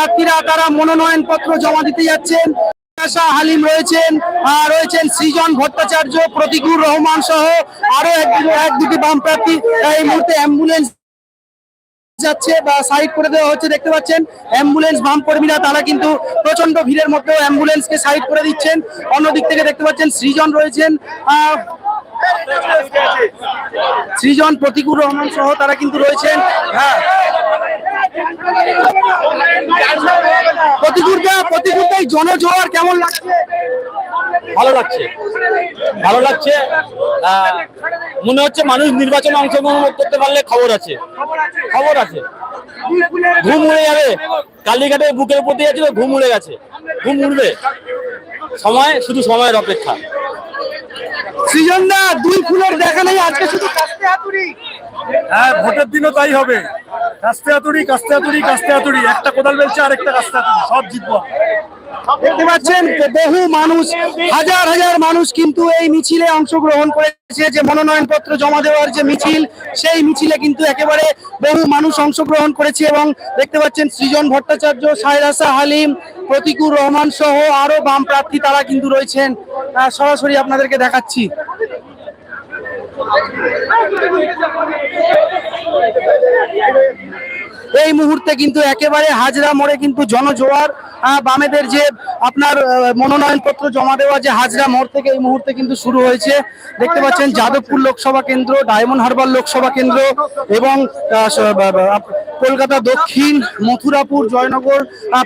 প্রার্থীরা তারা মনোনয়ন পত্র জমা দিতে যাচ্ছেন। হালিম রয়েছেন রয়েছেন সৃজন ভট্টাচার্য, প্রতিকুর রহমান সহ আরও এক দুটি বাম প্রার্থী। এই মুহূর্তে অ্যাম্বুলেন্স যাচ্ছে বা সাইড করে দেওয়া হচ্ছে, দেখতে পাচ্ছেন। অ্যাম্বুলেন্স বাম কর্মীরা, তারা কিন্তু প্রচণ্ড ভিড়ের মধ্যেও অ্যাম্বুলেন্সকে সাইড করে দিচ্ছেন। অন্যদিক থেকে দেখতে পাচ্ছেন সৃজন রয়েছেন সৃজন, প্রতিকুর রহমান সহ তারা কিন্তু রয়েছেন। হ্যাঁ। এই জনজোয়ার কেমন লাগছে? ভালো লাগছে। ভালো লাগছে। মনে হচ্ছে মানুষ নির্বাচনে অংশগ্রহণ করতে পারলে খবর আছে। খবর আছে। ঘুম উড়ে যাবে। কালীঘাটে বুকের উপর দিয়ে যাচ্ছিল ঘুম উড়ে গেছে। ঘুম উড়বে। সময় শুধু সময়ের অপেক্ষা। সৃজন দা দুই ফুলের দেখা নেই আজকে শুধু কাস্তে হাতুড়ি। হ্যাঁ ভোটের দিনও তাই হবে। কাস্তে আতুরি কাস্তে হাতুড়ি কাস্তে হাতুড়ি একটা কোদাল বেলছে আর একটা কাস্তে হাতুড়ি সব জিতবো দেখতে পাচ্ছেন বহু মানুষ, হাজার হাজার মানুষ কিন্তু এই মিছিলে অংশগ্রহণ করেছে। যে মনোনয়ন পত্র জমা দেওয়ার যে মিছিল, সেই মিছিলে কিন্তু একেবারে বহু মানুষ অংশগ্রহণ করেছে এবং দেখতে পাচ্ছেন সৃজন ভট্টাচার্য সায়রাসা হালিম, প্রতিকুর রহমান সহ আরও বাম প্রার্থী তারা কিন্তু রয়েছেন। সরাসরি আপনাদেরকে দেখাচ্ছি। এই মুহূর্তে কিন্তু একেবারে হাজরা মোড়ে কিন্তু জনজোয়ার বামেদের যে আপনার মনোনয়ন পত্র জমা দেওয়া যে হাজরা মোড় থেকে এই মুহূর্তে কিন্তু শুরু হয়েছে। দেখতে পাচ্ছেন যাদবপুর লোকসভা কেন্দ্র, ডায়মন্ড হারবার লোকসভা কেন্দ্র এবং কলকাতা দক্ষিণ, মথুরাপুর, জয়নগর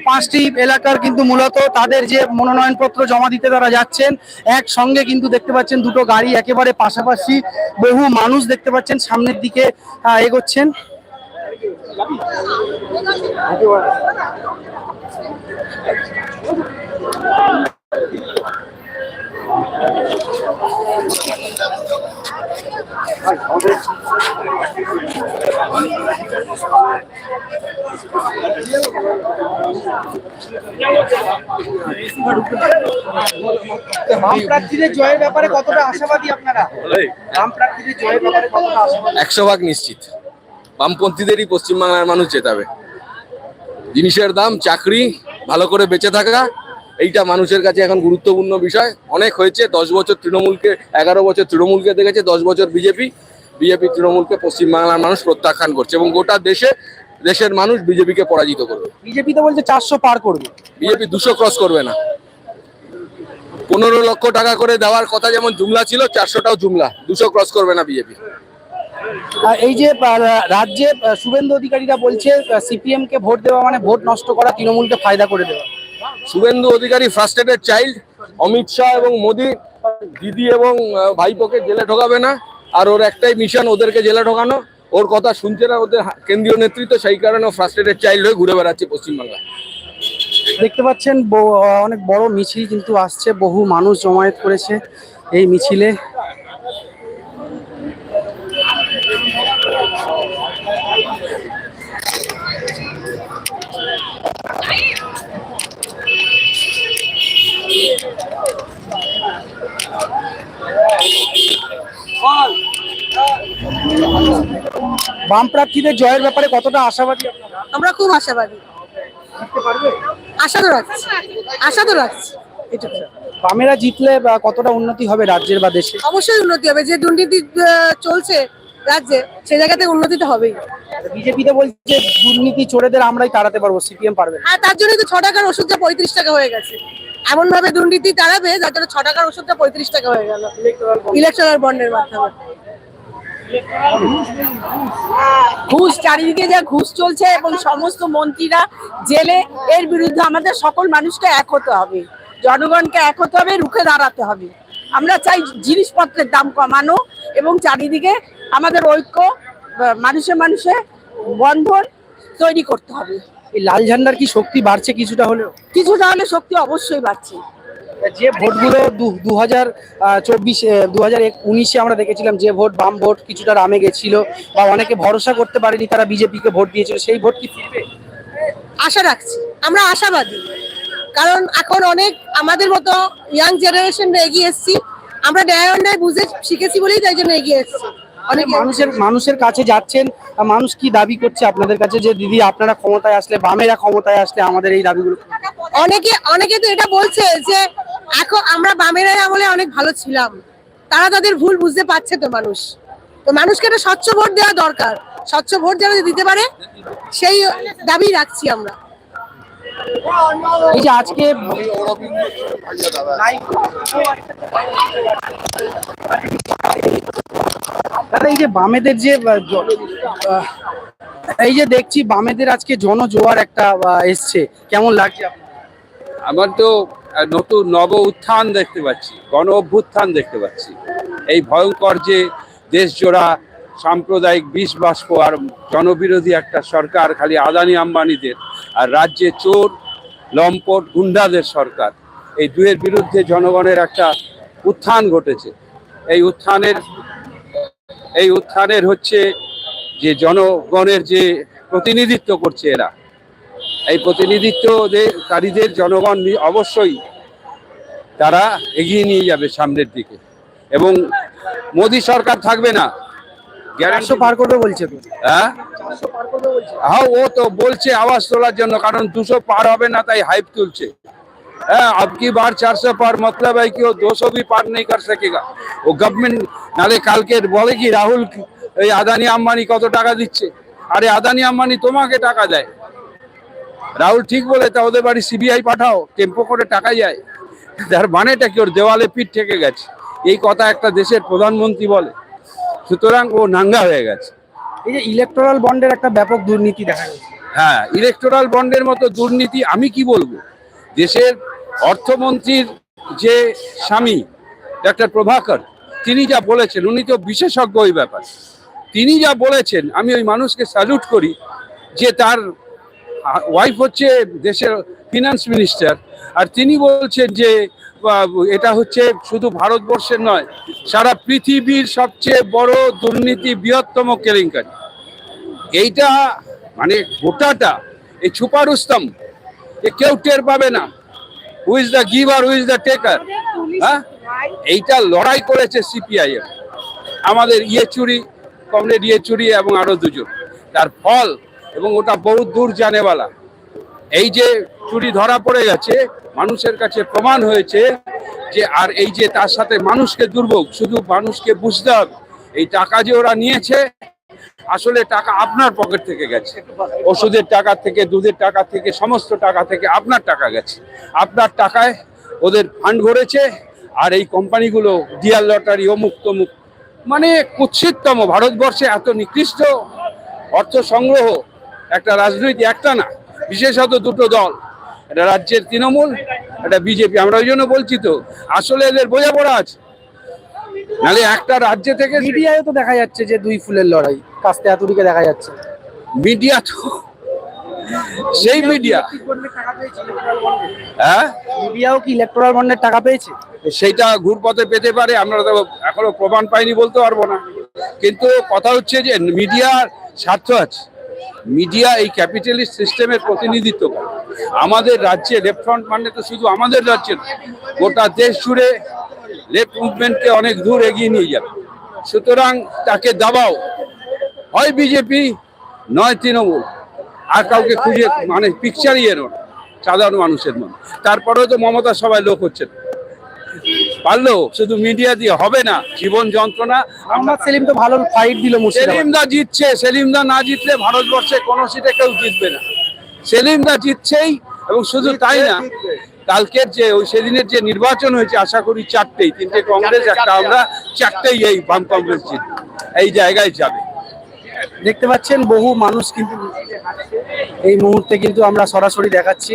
পাঁচটি এলাকার কিন্তু মূলত তাদের যে মনোনয়ন পত্র জমা দিতে তারা যাচ্ছেন। একসঙ্গে কিন্তু দেখতে পাচ্ছেন দুটো গাড়ি একেবারে পাশাপাশি বহু মানুষ দেখতে পাচ্ছেন, সামনের দিকে এগোচ্ছেন। বাম প্রার্থীদের জয়ের ব্যাপারে কতটা আশাবাদী আপনারা? বাম প্রার্থীদের জয়ের ব্যাপারে কতটা আশাবাদী? একশো ভাগ নিশ্চিত। বামপন্থীদেরই পশ্চিমবাংলার মানুষ জেতাবে। জিনিসের দাম চাকরি ভালো করে বেঁচে থাকা এইটা মানুষের কাছে এখন গুরুত্বপূর্ণ বিষয়। অনেক হয়েছে দশ বছর তৃণমূলকে এগারো বছর তৃণমূলকে দেখেছে দশ বছর বিজেপি বিজেপি তৃণমূলকে পশ্চিমবাংলার মানুষ প্রত্যাখ্যান করছে এবং গোটা দেশে দেশের মানুষ বিজেপিকে পরাজিত করবে। বিজেপি তো বলছে চারশো পার করবে। বিজেপি দুশো ক্রস করবে না। পনেরো লক্ষ টাকা করে দেওয়ার কথা যেমন জুমলা ছিল চারশোটাও জুমলা দুশো ক্রস করবে না বিজেপি। এই যে রাজ্যে শুভেন্দু অধিকারীরা বলছে সিপিএম কে ভোট দেওয়া মানে ভোট নষ্ট করা তৃণমূলকে ফায়দা করে দেওয়া। শুভেন্দু অধিকারী ফ্রাস্ট্রেটেড চাইল্ড অমিত শাহ এবং মোদি দিদি এবং ভাইপোকে জেলে ঢোকাবে না আর ওর একটাই মিশন ওদেরকে জেলে ঢোকানো ওর কথা শুনছে না ওদের কেন্দ্রীয় নেতৃত্ব সেই কারণে ফ্রাস্ট্রেটেড চাইল্ড হয়ে ঘুরে বেড়াচ্ছে পশ্চিমবাংলায় দেখতে পাচ্ছেন অনেক বড় মিছিল কিন্তু আসছে বহু মানুষ জমায়েত করেছে এই মিছিলে। বাম প্রার্থীদের জয়ের ব্যাপারে কতটা আশাবাদী? আমরা খুব আশাবাদী। আশা তো রাখছি। আশা তো। রাখছি বামেরা জিতলে বা কতটা উন্নতি হবে রাজ্যের বা দেশে অবশ্যই উন্নতি হবে। যে দুর্নীতি চলছে রাজ্যে সে জায়গা থেকে উন্নতি তো হবেই। বিজেপিতে বলছে দুর্নীতি চোরেদের আমরাই তাড়াতে পারব সিপিএম পারবে। আর তার জন্যই তো ছ টাকার ওষুধটা পঁয়ত্রিশ টাকা হয়ে গেছে। এমন ভাবে দুর্নীতি তাড়াবে যার জন্য ছ টাকার ওষুধটা পঁয়ত্রিশ টাকা হয়ে গেল। ইলেকট্রাল বন্ডের মাধ্যমে। ঘুষ চারিদিকে যা ঘুষ চলছে এবং সমস্ত মন্ত্রীরা জেলে এর বিরুদ্ধে আমাদের সকল মানুষকে এক হতে হবে। জনগণকে এক হতে হবে রুখে দাঁড়াতে হবে। আমরা চাই জিনিসপত্রের দাম কমানো এবং চারিদিকে আমাদের ঐক্য মানুষে মানুষে বন্ধন তৈরি করতে হবে। এই লাল ঝান্ডার কি শক্তি বাড়ছে কিছুটা হলেও? কিছুটা হলে শক্তি অবশ্যই বাড়ছে। যে ভোটগুলো দু হাজার চব্বিশ দু হাজার উনিশে আমরা দেখেছিলাম যে ভোট বাম ভোট কিছুটা রামে গেছিল বা অনেকে ভরসা করতে পারেনি তারা বিজেপিকে ভোট দিয়েছিল সেই ভোট কি ফিরবে? আশা রাখছি। আমরা আশাবাদী। কারণ এখন অনেক আমাদের মতো ইয়াং জেনারেশন এগিয়ে এসেছি। আমরা ন্যায় অন্যায় বুঝে শিখেছি বলেই তাই জন্য এগিয়ে এসেছি। অনেকে মানুষের মানুষের কাছে যাচ্ছেন মানুষ কি দাবি করছে আপনাদের কাছে যে দিদি আপনারা ক্ষমতায় আসলে বামেরা ক্ষমতায় আসলে আমাদের এই দাবিগুলো অনেকে অনেকে তো এটা বলছে যে এখন আমরা বামেরা আমলে অনেক ভালো ছিলাম। তারা তাদের ভুল বুঝতে পারছে তো মানুষ। তো মানুষকে একটা স্বচ্ছ ভোট দেওয়া দরকার। স্বচ্ছ ভোট যারা দিতে পারে সেই দাবি রাখছি আমরা। এই যে আজকে এই যে বামেদের যে এই যে দেখছি বামেদের আজকে জনজোয়ার একটা এসছে। কেমন লাগছে আমার তো নতুন নব উত্থান দেখতে পাচ্ছি, গণ অভ্যুত্থান দেখতে পাচ্ছি। এই ভয়ঙ্কর যে দেশজোড়া সাম্প্রদায়িক বিষ বাষ্প আর জনবিরোধী একটা সরকার, খালি আদানি আম্বানিদের। আর রাজ্যে চোর, লম্পট, গুন্ডাদের সরকার। এই দুয়ের বিরুদ্ধে জনগণের একটা উত্থান ঘটেছে। এই উত্থানের এই উত্থানের হচ্ছে যে জনগণের যে প্রতিনিধিত্ব করছে এরা। এই প্রতিনিধিত্বকারীদের জনগণ অবশ্যই তারা এগিয়ে নিয়ে যাবে সামনের দিকে। এবং মোদী সরকার থাকবে না। গ্যারান্টি চারশো পার করবে বলছে তো হ্যাঁ হ্যাঁ ও তো বলছে আওয়াজ তোলার জন্য কারণ দুশো পার হবে না তাই হাইপ তুলছে হ্যাঁ अब की बार 400 पार मतलब है कि वो 200 भी पार नहीं कर सकेगा ও গভর্নমেন্ট নালে কালকে বলে কি রাহুল কি- এই আদানি আম্বানি কত টাকা দিচ্ছে আরে আদানি আম্বানি তোমাকে টাকা দেয় রাহুল ঠিক বলে তা ওদের বাড়ি সিবিআই পাঠাও টেম্পো করে টাকা যায় তার মানেটা কি ওর দেওয়ালে পিঠ থেকে গেছে এই কথা একটা দেশের প্রধানমন্ত্রী বলে সুতরাং ও নাঙ্গা হয়ে গেছে। এই যে ইলেকট্রাল বন্ডের একটা ব্যাপক দুর্নীতি দেখা যাচ্ছে হ্যাঁ ইলেকটোরাল বন্ডের মতো দুর্নীতি আমি কি বলব? দেশের অর্থমন্ত্রীর যে স্বামী ডক্টর প্রভাকর তিনি যা বলেছেন উনি তো বিশেষজ্ঞ ওই ব্যাপার। তিনি যা বলেছেন আমি ওই মানুষকে স্যালুট করি যে তার ওয়াইফ হচ্ছে দেশের ফিনান্স মিনিস্টার আর তিনি বলছেন যে এটা হচ্ছে শুধু ভারতবর্ষের নয়, সারা পৃথিবীর সবচেয়ে বড় দুর্নীতি বৃহত্তম কেলেঙ্কারি। এইটা মানে গোটাটা, এই ছুপারুস্তম এ কেউ টের পাবে না। Who is the giver who is the taker হ্যাঁ? এইটা লড়াই করেছে সিপিআইএম আমাদের ইয়েচুরি কমরেড ইয়েচুরি এবং আরও দুজন। তার ফল এবং ওটা বহু দূর জানেওয়ালা এই যে চুরি ধরা পড়ে গেছে মানুষের কাছে প্রমাণ হয়েছে যে আর এই যে তার সাথে মানুষকে দুর্ভোগ, শুধু মানুষকে বুঝতে হবে। এই টাকা যে ওরা নিয়েছে, আসলে টাকা আপনার পকেট থেকে গেছে। ওষুধের টাকা থেকে, দুধের টাকা থেকে, সমস্ত টাকা থেকে আপনার টাকা গেছে। আপনার টাকায় ওদের ফান্ড ভরেছে, আর এই কোম্পানিগুলো ডিয়ার লটারি অমুক তমুক মানে কুৎসিততম। ভারতবর্ষে এত নিকৃষ্ট অর্থ সংগ্রহ একটা রাজনৈতিক একটা না, বিশেষত দুটো দল। এটা রাজ্যের তৃণমূল এটা বিজেপি। আমরা ওই জন্য বলছি তো আসলে এদের বোঝাপড়া আছে। নাহলে একটা রাজ্য থেকে মিডিয়ায় তো দেখা যাচ্ছে যে দুই ফুলের লড়াই কাস্তে আতুরিকে দেখা যাচ্ছে। মিডিয়া তো সেই মিডিয়া। হ্যাঁ? মিডিয়াও কি ইলেকট্রাল বন্ডের টাকা পেয়েছে? সেইটা ঘুরপথে পেতে পারে আমরা তো এখনও প্রমাণ পাইনি বলতে পারব না। কিন্তু কথা হচ্ছে যে মিডিয়ার স্বার্থ আছে। মিডিয়া এই ক্যাপিটালিস্ট সিস্টেমের প্রতিনিধিত্ব করে। আমাদের রাজ্যে লেফট ফ্রন্ট মানে তো শুধু আমাদের রাজ্যে গোটা দেশ জুড়ে লেফট মুভমেন্টকে অনেক দূর এগিয়ে নিয়ে যাবে। সুতরাং তাকে দাবাও। হয় বিজেপি, নয় তৃণমূল। আর কাউকে খুঁজে মানে পিকচারই এর সাধারণ মানুষের মনে। তারপরেও তো মমতা সবাই লোক হচ্ছে না। পারলেও শুধু মিডিয়া দিয়ে হবে না জীবন যন্ত্রণা। মোহাম্মদ সেলিম তো ভালো ফাইট দিল সেলিমদা জিতছে সেলিমদা না জিতলে ভারতবর্ষে কোনো সিটে কেউ জিতবে না। সেলিমদা জিতছেই এবং শুধু তাই না কালকের যে ওই সেদিনের যে নির্বাচন হয়েছে আশা করি চারটেই তিনটে কংগ্রেস একটা আমরা চারটেই এই বাম কংগ্রেস জিতবে এই জায়গায় যাবে। দেখতে পাচ্ছেন বহু মানুষ কিন্তু এই মুহূর্তে কিন্তু আমরা সরাসরি দেখাচ্ছি।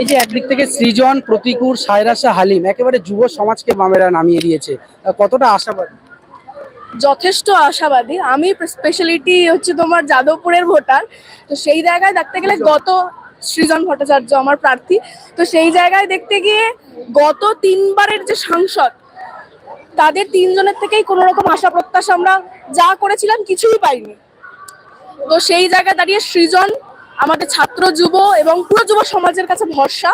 এই যে একদিক থেকে সৃজন প্রতিকূর সায়রাসা হালিম একেবারে যুব সমাজকে বামেরা নামিয়ে দিয়েছে। কতটা আশাবাদী? যথেষ্ট আশাবাদী। আমি স্পেশালিটি হচ্ছে তোমার যাদবপুরের ভোটার। তো সেই জায়গায় দেখতে গেলে গত সৃজন ভট্টাচার্য আমার প্রার্থী। তো সেই জায়গায় দেখতে গিয়ে গত তিনবারের যে সাংসদ তাদের তিনজনের থেকেই কোনো রকম আশা প্রত্যাশা আমরা যা করেছিলাম কিছুই পাইনি। তো সেই জায়গায় দাঁড়িয়ে সৃজন আমাদের ছাত্র যুব এবং পুরো যুব সমাজের কাছে ভরসা।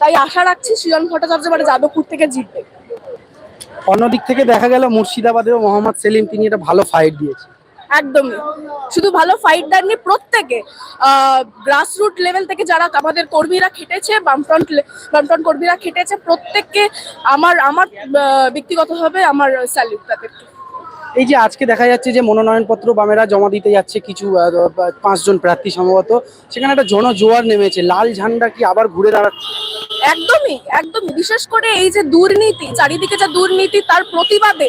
তাই আশা রাখছি সৃজন ভট্টাচার্য মানে যাদবপুর থেকে জিতবে। অন্যদিক থেকে দেখা গেল মুর্শিদাবাদেও মোহাম্মদ সেলিম তিনি একটা ভালো ফাইট দিয়েছে একদমই। শুধু ভালো ফাইট দেননি প্রত্যেকে গ্রাসরুট লেভেল থেকে যারা আমাদের কর্মীরা খেটেছে বামফ্রন্ট বামফ্রন্ট কর্মীরা খেটেছে প্রত্যেককে আমার আমার ব্যক্তিগতভাবে আমার স্যালিউট তাদেরকে। এই যে আজকে দেখা যাচ্ছে যে মনোনয়নপত্র বামেরা জমা দিতে যাচ্ছে কিছু পাঁচজন প্রার্থী সম্ভবত, সেখানে একটা জনজোয়ার নেমেছে। লাল ঝান্ডা কি আবার ঘুরে দাঁড়াচ্ছে? একদমই একদমই। বিশেষ করে এই যে দুর্নীতি, চারিদিকে যে দুর্নীতি, তার প্রতিবাদে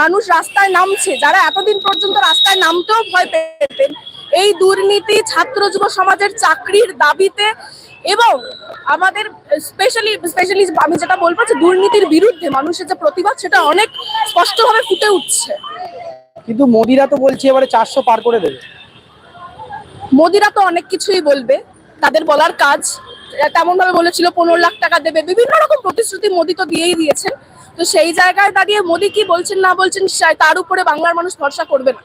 মানুষ রাস্তায় নামছে। যারা এতদিন পর্যন্ত রাস্তায় নামতেও ভয় পেতেন, এই দুর্নীতি ছাত্র যুব সমাজের চাকরির দাবিতে এবং আমাদের স্পেশালি স্পেশালি আমি যেটা বলব যে দুর্নীতির বিরুদ্ধে মানুষের যে প্রতিবাদ সেটা অনেক স্পষ্টভাবে ফুটে উঠছে। কিন্তু মোদিরা তো বলছে এবারে চারশো পার করে দেবে। মোদিরা তো অনেক কিছুই বলবে তাদের বলার কাজ। তেমন ভাবে বলেছিল পনেরো লাখ টাকা দেবে বিভিন্ন রকম প্রতিশ্রুতি মোদি তো দিয়েই দিয়েছেন। তো সেই জায়গায় দাঁড়িয়ে মোদি কি বলছেন না বলছেন তার উপরে বাংলার মানুষ ভরসা করবে না।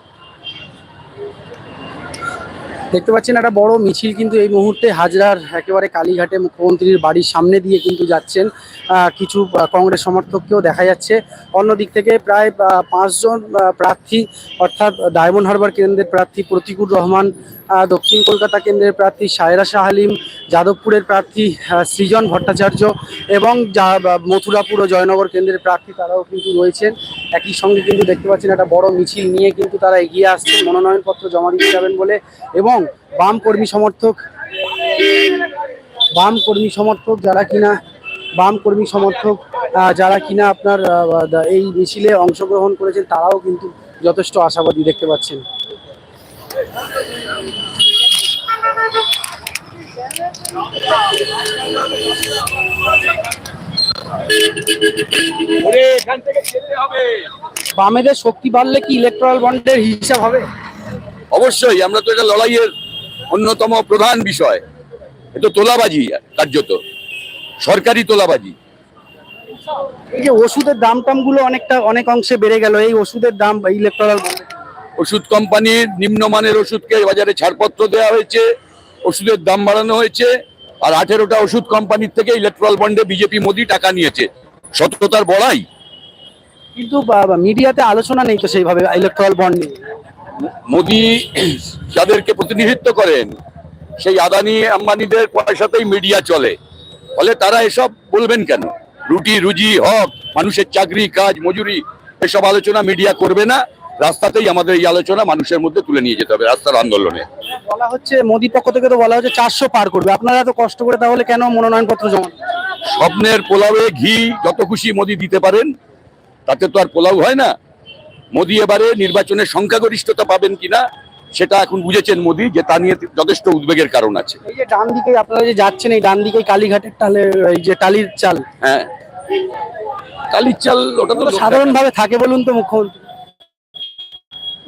দেখতে পাচ্ছেন একটা বড় মিছিল কিন্তু এই মুহূর্তে হাজরার একেবারে কালীঘাটে মুখ্যমন্ত্রীর বাড়ির সামনে দিয়ে কিন্তু যাচ্ছেন। কিছু কংগ্রেস সমর্থককেও দেখা যাচ্ছে। অন্যদিক থেকে প্রায় পাঁচজন প্রার্থী অর্থাৎ ডায়মন্ড হারবার কেন্দ্রের প্রার্থী প্রতিকুর রহমান দক্ষিণ কলকাতা কেন্দ্রের প্রার্থী সায়রা শাহ আলিম, যাদবপুরের প্রার্থী সৃজন ভট্টাচার্য এবং যা- মথুরাপুর ও জয়নগর কেন্দ্রের প্রার্থী তারাও কিন্তু রয়েছেন। একই সঙ্গে কিন্তু দেখতে পাচ্ছেন একটা বড় মিছিল নিয়ে কিন্তু তারা এগিয়ে আসছেন। মনোনয়নপত্র জমা দিতে যাবেন বলে এবং বাম কর্মী সমর্থক বাম কর্মী সমর্থক যারা কিনা বাম কর্মী সমর্থক যারা কিনা আপনার এই মিছিলে অংশগ্রহণ করেছেন তারাও কিন্তু যথেষ্ট আশাবাদী দেখতে পাচ্ছেন। বামেদের শক্তি বাড়লে কি ইলেকট্রাল বন্ডের হিসাব হবে? অবশ্যই আমরা তো এটা লড়াইয়ের অন্যতম প্রধান বিষয়। এটা তোলাবাজি কার্যত সরকারি তোলাবাজি। এই যে ওষুধের দাম টামগুলো অনেকটা অনেক অংশে বেড়ে গেল এই ওষুধের দাম ইলেকট্রাল ওষুধ কোম্পানির নিম্নমানের ওষুধকে বাজারে ছাড়পত্র দেওয়া হয়েছে ওষুধের দাম বাড়ানো হয়েছে আর আঠেরোটা ওষুধ কোম্পানির থেকে ইলেকট্রাল বন্ডে বিজেপি মোদি টাকা নিয়েছে। সততার বড়াই। কিন্তু মিডিয়াতে আলোচনা নেই তো সেইভাবে ইলেকট্রাল বন্ড নিয়ে মোদি যাদেরকে প্রতিনিধিত্ব করেন সেই আদানি আম্বানিদের পয়সাতেই মিডিয়া চলে। ফলে তারা এসব বলবেন কেন? রুটি রুজি হক মানুষের চাকরি কাজ মজুরি এসব আলোচনা মিডিয়া করবে না। রাস্তাতেই আমাদের এই আলোচনা মানুষের মধ্যে তুলে নিয়ে যেতে হবে রাস্তার আন্দোলনে। বলা হচ্ছে মোদি পক্ষ থেকে তো বলা হচ্ছে চারশো পার করবে। আপনারা এত কষ্ট করে তাহলে কেন মনোনয়ন পত্র জমা স্বপ্নের পোলাওয়ে ঘি যত খুশি মোদি দিতে পারেন তাতে তো আর পোলাও হয় না। মোদি এবারে নির্বাচনে সংখ্যাগরিষ্ঠতা পাবেন কিনা সেটা এখন বুঝেছেন মোদী যে তা নিয়ে যথেষ্ট উদ্বেগের কারণ আছে। এই যে ডান দিকে আপনারা যে যাচ্ছেন এই ডান দিকে কালীঘাটের টালে এই যে টালির চাল। হ্যাঁ। কালির চাল ওটা তো সাধারণভাবে থাকে বলুন তো মুখ্যমন্ত্রী?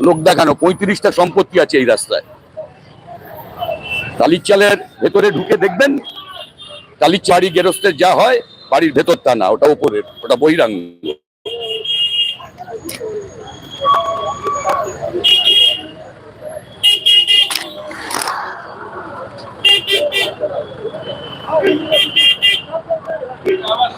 লোক দেখানো পঁয়ত্রিশটা সম্পত্তি আছে এই রাস্তায়। কালির চালের ভেতরে ঢুকে দেখবেন কালির চাড়ি গেরস্তের যা হয় বাড়ির ভেতর তা না ওটা উপরের ওটা বহিরাঙ্গ। আমার